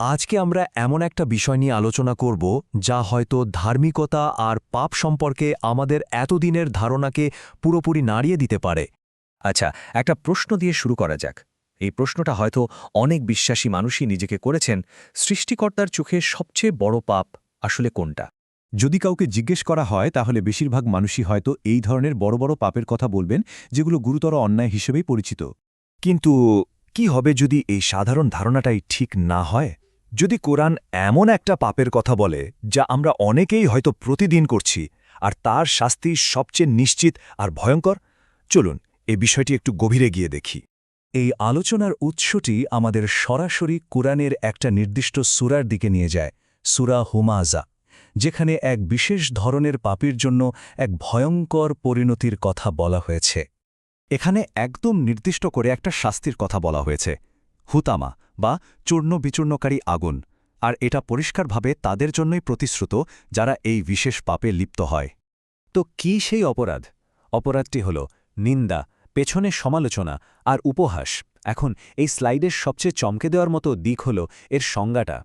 আজকে আমরা এমন একটা বিষয় নিয়ে আলোচনা করব যা হয়তো ধার্মিকতা আর পাপ সম্পর্কে আমাদের এতদিনের ধারণাকে পুরোপুরি নাড়িয়ে দিতে পারে। আচ্ছা একটা প্রশ্ন দিয়ে শুরু করা যাক। এই প্রশ্নটা হয়তো অনেক বিশ্বাসী মানুষই নিজেকে করেছেন, সৃষ্টিকর্তার চোখে সবচেয়ে বড় পাপ আসলে কোনটা? যদি কাউকে জিজ্ঞেস করা হয়, তাহলে বেশিরভাগ মানুষই হয়তো এই ধরনের বড় বড় পাপের কথা বলবেন, যেগুলো গুরুতর অন্যায় হিসেবেই পরিচিত। কিন্তু কি হবে যদি এই সাধারণ ধারণাটাই ঠিক না হয়? যদি কোরআন এমন একটা পাপের কথা বলে, যা আমরা অনেকেই হয়তো প্রতিদিন করছি, আর তার শাস্তি সবচেয়ে নিশ্চিত আর ভয়ঙ্কর, চলুন এ বিষয়টি একটু গভীরে গিয়ে দেখি। এই আলোচনার উৎসটি আমাদের সরাসরি কোরআনের একটা নির্দিষ্ট সুরার দিকে নিয়ে যায়, সুরা হুমাজা যেখানে এক বিশেষ ধরনের পাপের জন্য এক ভয়ঙ্কর পরিণতির কথা বলা হয়েছে। এখানে একদম নির্দিষ্ট করে একটা শাস্তির কথা বলা হয়েছে, হুতামা বা চূর্ণ বিচূর্ণকারী আগুন, আর এটা পরিষ্কারভাবে তাদের জন্যই প্রতিশ্রুত যারা এই বিশেষ পাপে লিপ্ত হয়। তো কি সেই অপরাধ? অপরাধটি হল নিন্দা, পেছনে সমালোচনা আর উপহাস। এখন এই স্লাইডের সবচেয়ে চমকে দেওয়ার মতো দিক হল এর সংজ্ঞাটা।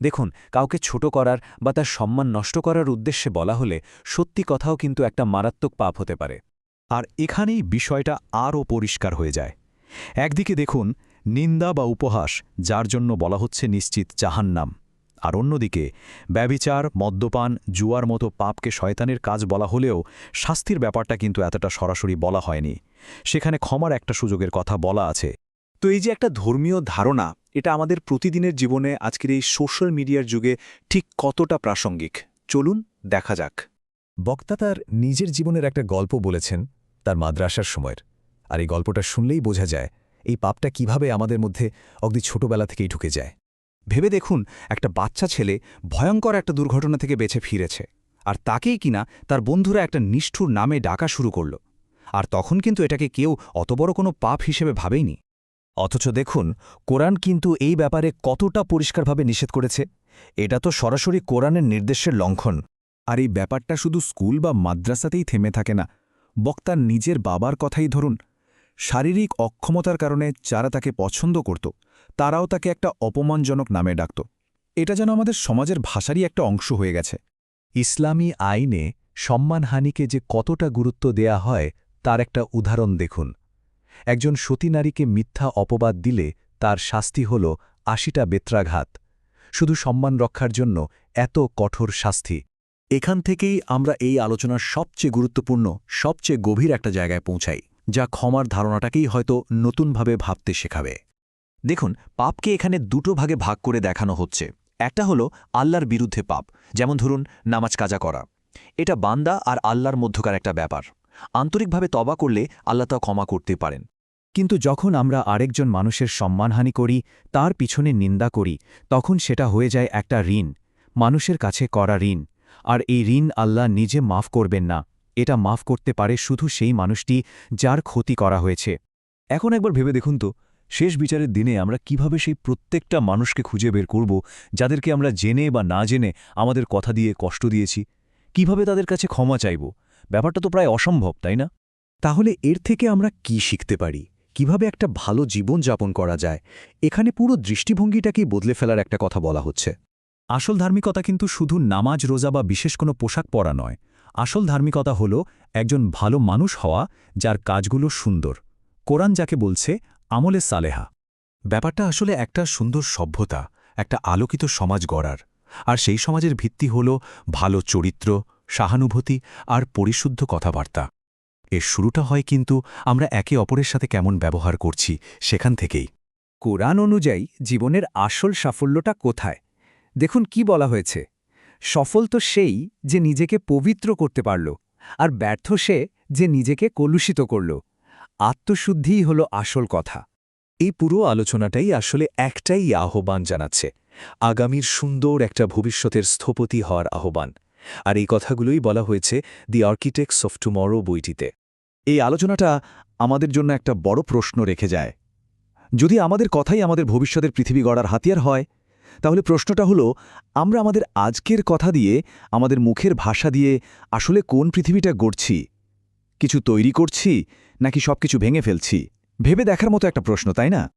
দেখুন, কাউকে ছোট করার বা তার সম্মান নষ্ট করার উদ্দেশ্যে বলা হলে সত্যি কথাও কিন্তু একটা মারাত্মক পাপ হতে পারে। আর এখানেই বিষয়টা আরও পরিষ্কার হয়ে যায়। একদিকে দেখুন নিন্দা বা উপহাস, যার জন্য বলা হচ্ছে নিশ্চিত জাহান্নাম। আর অন্যদিকে ব্যবিচার মদ্যপান, জুয়ার মতো পাপকে শয়তানের কাজ বলা হলেও শাস্তির ব্যাপারটা কিন্তু এতটা সরাসরি বলা হয়নি। সেখানে ক্ষমার একটা সুযোগের কথা বলা আছে। তো এই যে একটা ধর্মীয় ধারণা, এটা আমাদের প্রতিদিনের জীবনে আজকের এই সোশ্যাল মিডিয়ার যুগে ঠিক কতটা প্রাসঙ্গিক? চলুন দেখা যাক। বক্তা তার নিজের জীবনের একটা গল্প বলেছেন তার মাদ্রাসার সময়ের। আর এই গল্পটা শুনলেই বোঝা যায় এই পাপটা কীভাবে আমাদের মধ্যে অগদি ছোটবেলা থেকেই ঢুকে যায়? ভেবে দেখুন, একটা বাচ্চা ছেলে ভয়ঙ্কর একটা দুর্ঘটনা থেকে বেঁচে ফিরেছে, আর তাকেই কিনা তার বন্ধুরা একটা নিষ্ঠুর নামে ডাকা শুরু করল, আর তখন কিন্তু এটাকে কেউ অত বড় কোনো পাপ হিসেবে ভাবেইনি অথচ দেখুন, কোরআন কিন্তু এই ব্যাপারে কতটা পরিষ্কারভাবে নিষেধ করেছে, এটা তো সরাসরি কোরআনের নির্দেশের লঙ্ঘন। আর এই ব্যাপারটা শুধু স্কুল বা মাদ্রাসাতেই থেমে থাকে না বক্তার নিজের বাবার কথাই ধরুন শারীরিক অক্ষমতার কারণে যারা তাকে পছন্দ করত, তারাও তাকে একটা অপমানজনক নামে ডাকত। এটা যেন আমাদের সমাজের ভাষারই একটা অংশ হয়ে গেছে। ইসলামী আইনে সম্মানহানিকে যে কতটা গুরুত্ব দেয়া হয়, তার একটা উদাহরণ দেখুন। একজন সতী নারীকে মিথ্যা অপবাদ দিলে তার শাস্তি হল আশিটা বেত্রাঘাত। শুধু সম্মান রক্ষার জন্য এত কঠোর শাস্তি। এখান থেকেই আমরা এই আলোচনার সবচেয়ে গুরুত্বপূর্ণ, সবচেয়ে গভীর একটা জায়গায় পৌঁছাই। যা ক্ষমার ধারণাটাকেই হয়তো নতুনভাবে ভাবতে শেখাবে। দেখুন, পাপকে এখানে দুটো ভাগে ভাগ করে দেখানো হচ্ছে। একটা হলো আল্লাহর বিরুদ্ধে পাপ, যেমন ধরুন নামাজ কাজা করা। এটা বান্দা আর আল্লাহর মধ্যকার একটা ব্যাপার। আন্তরিকভাবে তবা করলে আল্লাহ তা ক্ষমা করতে পারেন। কিন্তু যখন আমরা আরেকজন মানুষের সম্মানহানি করি, তার পিছনে নিন্দা করি, তখন সেটা হয়ে যায় একটা ঋণ, মানুষের কাছে করা ঋণ। আর এই ঋণ আল্লাহ নিজে মাফ করবেন না। এটা মাফ করতে পারে শুধু সেই মানুষটি যার ক্ষতি করা হয়েছে। এখন একবার ভেবে দেখুন তো, শেষ বিচারের দিনে আমরা কীভাবে সেই প্রত্যেকটা মানুষকে খুঁজে বের করব, যাদেরকে আমরা জেনে বা না জেনে আমাদের কথা দিয়ে কষ্ট দিয়েছি? কীভাবে তাদের কাছে ক্ষমা চাইব? ব্যাপারটা তো প্রায় অসম্ভব, তাই না? তাহলে এর থেকে আমরা কি শিখতে পারি? কীভাবে একটা ভালো জীবন যাপন করা যায়? এখানে পুরো দৃষ্টিভঙ্গিটাকেই বদলে ফেলার একটা কথা বলা হচ্ছে। আসল ধার্মিকতা কিন্তু শুধু নামাজ, রোজা বা বিশেষ কোনো পোশাক পরা নয়। আসল ধার্মিকতা হল একজন ভালো মানুষ হওয়া যার কাজগুলো সুন্দর। কোরআন যাকে বলছে, আমলে সালেহা। ব্যাপারটা আসলে একটা সুন্দর সভ্যতা, একটা আলোকিত সমাজ গড়ার। আর সেই সমাজের ভিত্তি হল ভালো চরিত্র, সহানুভূতি আর পরিশুদ্ধ কথাবার্তা। এর শুরুটা হয় কিন্তু আমরা একে অপরের সাথে কেমন ব্যবহার করছি সেখান থেকেই। কোরআন অনুযায়ী জীবনের আসল সাফল্যটা কোথায়? দেখুন কি বলা হয়েছে। সফল তো সেই যে নিজেকে পবিত্র করতে পারল, আর ব্যর্থ সে যে নিজেকে কলুষিত করল। আত্মশুদ্ধিই হল আসল কথা। এই পুরো আলোচনাটাই আসলে একটাই আহ্বান জানাচ্ছে, আগামীর সুন্দর একটা ভবিষ্যতের স্থপতি হওয়ার আহ্বান। আর এই কথাগুলোই বলা হয়েছে দি আর্কিটেক্টস অফ টুমরো বইটিতে। এই আলোচনাটা আমাদের জন্য একটা বড় প্রশ্ন রেখে যায়। যদি আমাদের কথাই আমাদের ভবিষ্যতের পৃথিবী গড়ার হাতিয়ার হয় তাহলে প্রশ্নটা হলো, আমরা আমাদের আজকের কথা দিয়ে, আমাদের মুখের ভাষা দিয়ে আসলে কোন পৃথিবীটা গড়ছি? কিছু তৈরি করছি, নাকি সব কিছু ভেঙে ফেলছি? ভেবে দেখার মতো একটা প্রশ্ন, তাই না?